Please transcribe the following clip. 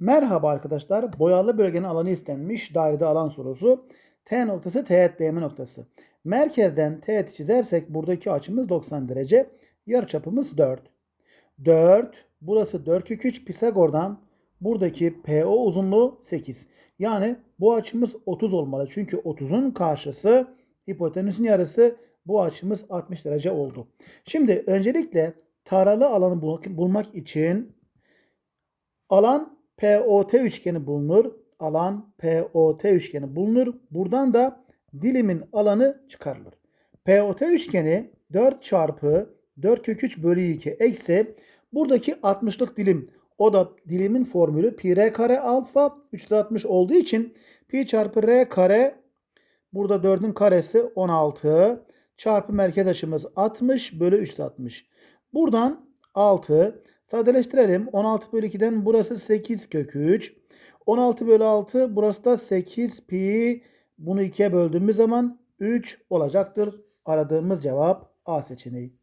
Merhaba arkadaşlar. Boyalı bölgenin alanı istenmiş. Dairede alan sorusu. T noktası teğet DM noktası. Merkezden teğet çizersek buradaki açımız 90 derece. Yarıçapımız 4. 4. Burası 4 kök 3 Pisagor'dan buradaki PO uzunluğu 8. Yani bu açımız 30 olmalı. Çünkü 30'un karşısı hipotenüsün yarısı bu açımız 60 derece oldu. Şimdi öncelikle taralı alanı bulmak için alan POT üçgeni bulunur. Alan POT üçgeni bulunur. Buradan da dilimin alanı çıkarılır. POT üçgeni 4 çarpı 4 kök 3 bölü 2 eksi buradaki 60'lık dilim. O da dilimin formülü pi r kare alfa 360 olduğu için pi çarpı r kare burada 4'ün karesi 16 çarpı merkez açımız 60 bölü 360. Buradan 6 sadeleştirelim. 16 bölü 2'den burası 8 kök 3. 16 bölü 6 burası da 8 pi. Bunu 2'ye böldüğümüz zaman 3 olacaktır. Aradığımız cevap A seçeneği.